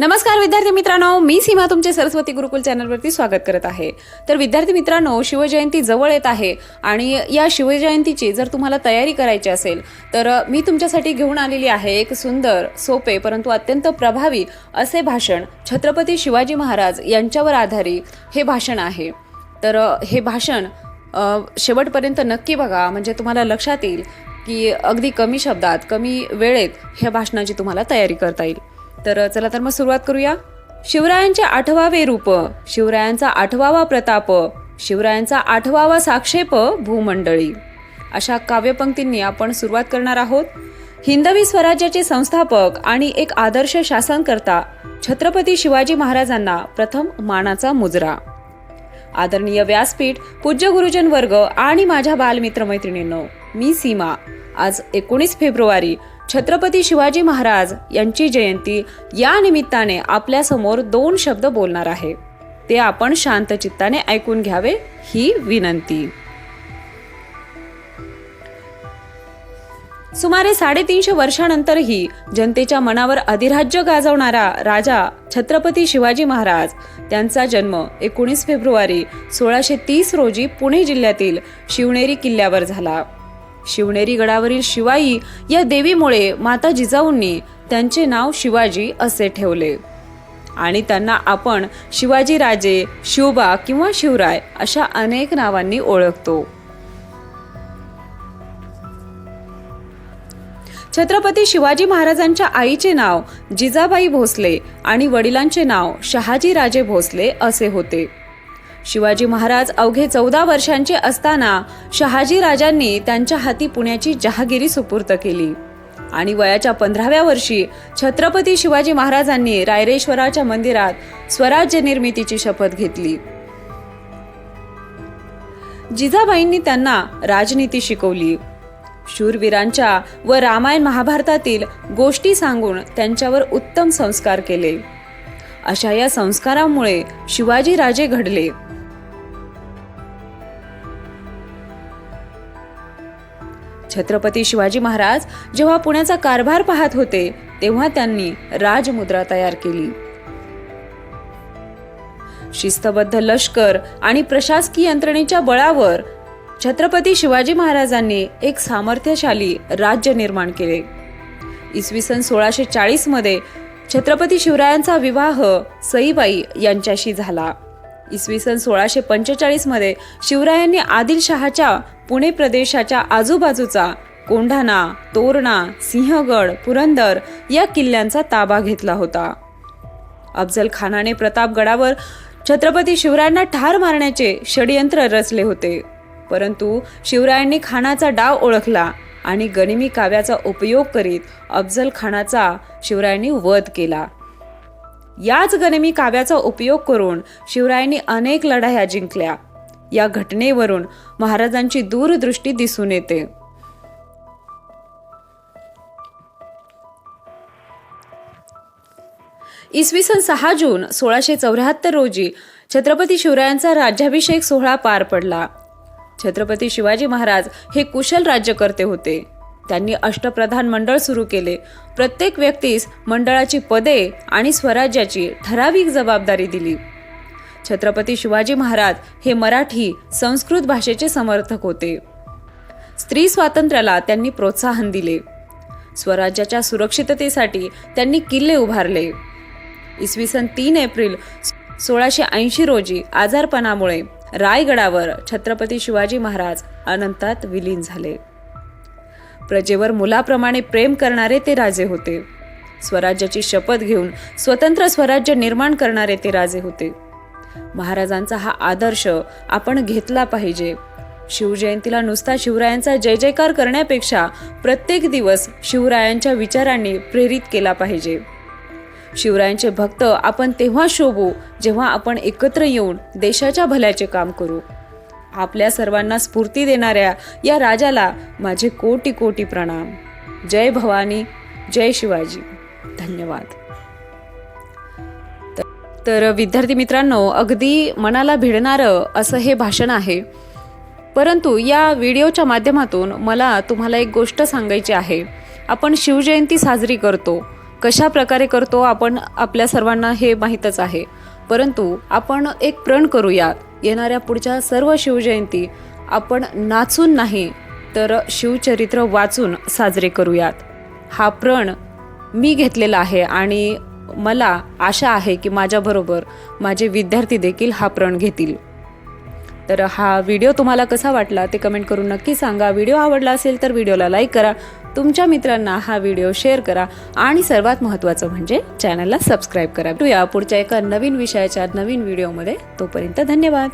नमस्कार विद्यार्थी मित्रांनो मी सीमा तुमचे सरस्वती गुरुकुल चॅनलवरती स्वागत करत आहे. तर विद्यार्थी मित्रांनो शिवजयंती जवळ येत आहे आणि या शिवजयंतीची जर तुम्हाला तयारी करायची असेल तर मी तुमच्यासाठी घेऊन आलेली आहे एक सुंदर सोपे परंतु अत्यंत प्रभावी असे भाषण छत्रपती शिवाजी महाराज यांच्यावर आधारित हे भाषण आहे. तर हे भाषण शेवटपर्यंत नक्की बघा म्हणजे तुम्हाला लक्षात येईल की अगदी कमी शब्दात कमी वेळेत ह्या भाषणाची तुम्हाला तयारी करता येईल. तर चला तर मग सुरुवात करूया. शिवरायांचे आठवावे रूप शिवरायांचा आठवावा प्रताप शिवरायांचा आठवावा साक्षेप भूमंडळी. अशा काव्यपंक्तींनी आपण सुरुवात करणार आहोत. हिंदवी स्वराज्याचे संस्थापक आणि एक आदर्श शासनकर्ता छत्रपती शिवाजी महाराजांना प्रथम मानाचा मुजरा. आदरणीय व्यासपीठ पूज्य गुरुजन वर्ग आणि माझ्या बालमित्र मैत्रिणींनो मी सीमा. आज एकोणीस फेब्रुवारी छत्रपती शिवाजी महाराज यांची जयंती या निमित्ताने आपल्यासमोर दोन शब्द बोलणार आहे. ते आपण शांत चित्ताने ऐकून घ्यावे ही विनंती. सुमारे साडेतीनशे वर्षानंतरही जनतेच्या मनावर अधिराज्य गाजवणारा राजा छत्रपती शिवाजी महाराज त्यांचा जन्म एकोणीस फेब्रुवारी सोळाशे तीस रोजी पुणे जिल्ह्यातील शिवनेरी किल्ल्यावर झाला. शिवनेरी गडावरील शिवाई या देवीमुळे माता जिजाऊंनी त्यांचे नाव शिवाजी असे ठेवले. आणि त्यांना आपण शिवाजी राजे शिवबा किंवा शिवराय अशा अनेक नावांनी ओळखतो. छत्रपती शिवाजी महाराजांच्या आईचे नाव जिजाबाई भोसले आणि वडिलांचे नाव शहाजी राजे भोसले असे होते. शिवाजी महाराज अवघे चौदा वर्षांचे असताना शहाजी राजांनी त्यांच्या हाती पुण्याची जहागिरी सुपूर्त केली. आणि वयाच्या पंधराव्या वर्षी छत्रपती शिवाजी महाराजांनी रायरेश्वराच्या मंदिरात स्वराज्य निर्मितीची शपथ घेतली. जिजाबाईंनी त्यांना राजनीती शिकवली. शूरवीरांच्या व रामायण महाभारतातील गोष्टी सांगून त्यांच्यावर उत्तम संस्कार केले. अशा या संस्कारामुळे शिवाजी राजे घडले. छत्रपती शिवाजी महाराज जेव्हा पुण्याचा कारभार पाहत होते तेव्हा त्यांनी राजमुद्रा तयार केली. शिस्तबद्ध लष्कर आणि प्रशासकीय यंत्रणेच्या बळावर छत्रपती शिवाजी महाराजांनी एक सामर्थ्यशाली राज्य निर्माण केले. इसवी सन सोळाशे चाळीसमध्ये छत्रपती शिवरायांचा विवाह सईबाई यांच्याशी झाला. इसवी सन सोळाशे पंचेचाळीसमध्ये शिवरायांनी आदिलशहाच्या पुणे प्रदेशाच्या आजूबाजूचा कोंढाणा तोरणा सिंहगड पुरंदर या किल्ल्यांचा ताबा घेतला होता. अफजल खानाने प्रतापगडावर छत्रपती शिवरायांना ठार मारण्याचे षडयंत्र रचले होते. परंतु शिवरायांनी खानाचा डाव ओळखला आणि गनिमी काव्याचा उपयोग करीत अफजल खानाचा शिवरायांनी वध केला. याच गनिमी काव्याचा उपयोग करून शिवरायांनी अनेक लढाया जिंकल्या. या घटनेवरून महाराजांची दूरदृष्टी दिसून येते. इसवी सन सहा जून सोळाशे चौऱ्याहत्तर रोजी छत्रपती शिवरायांचा राज्याभिषेक सोहळा पार पडला. छत्रपती शिवाजी महाराज हे कुशल राज्यकर्ते होते. त्यांनी अष्टप्रधान मंडळ सुरू केले. प्रत्येक व्यक्तीस मंडळाची पदे आणि स्वराज्याची ठराविक जबाबदारी दिली. छत्रपती शिवाजी महाराज हे मराठी संस्कृत भाषेचे समर्थक होते. स्त्री स्वातंत्र्याला त्यांनी प्रोत्साहन दिले. स्वराज्याच्या सुरक्षिततेसाठी त्यांनी किल्ले उभारले. इसवी सन तीन एप्रिल सोळाशे ऐंशी रोजी आजारपणामुळे रायगडावर छत्रपती शिवाजी महाराज अनंतात विलीन झाले. प्रजेवर मुलाप्रमाणे प्रेम करणारे ते राजे होते. स्वराज्याची शपथ घेऊन स्वतंत्र स्वराज्य निर्माण करणारे ते राजे होते. महाराजांचा हा आदर्श आपण घेतला पाहिजे. शिवजयंतीला नुसता शिवरायांचा जय जयकार करण्यापेक्षा प्रत्येक दिवस शिवरायांच्या विचारांनी प्रेरित केला पाहिजे. शिवरायांचे भक्त आपण तेव्हा शोभू जेव्हा आपण एकत्र येऊन देशाच्या भल्याचे काम करू. आपल्या सर्वांना स्फूर्ती देणाऱ्या या राजाला माझे कोटी कोटी प्रणाम. जय भवानी जय शिवाजी. धन्यवाद. तर- तर विद्यार्थी मित्रांनो अगदी मनाला भिडणारं असं हे भाषण आहे. परंतु या व्हिडिओच्या माध्यमातून मला तुम्हाला एक गोष्ट सांगायची आहे. आपण शिवजयंती साजरी करतो. कशा प्रकारे करतो आपण आपल्या सर्वांना हे माहीतच आहे. परंतु आपण एक प्रण करूयात. येणाऱ्या पुढच्या सर्व शिवजयंती आपण नाचून नाही तर शिवचरित्र वाचून साजरे करूयात. हा प्रण मी घेतलेला आहे आणि मला आशा आहे की माझ्याबरोबर माझे विद्यार्थी देखील हा प्रण घेतील. तर हा व्हिडिओ तुम्हाला कसा वाटला ते कमेंट करून नक्की सांगा. व्हिडिओ आवडला असेल तर व्हिडिओला लाईक करा. तुमच्या मित्रांना हा व्हिडिओ शेअर करा. आणि सर्वात महत्त्वाचं म्हणजे चॅनलला सबस्क्राईब करा. भेटूया पुढच्या एका नवीन विषयाच्या नवीन व्हिडिओमध्ये तोपर्यंत धन्यवाद.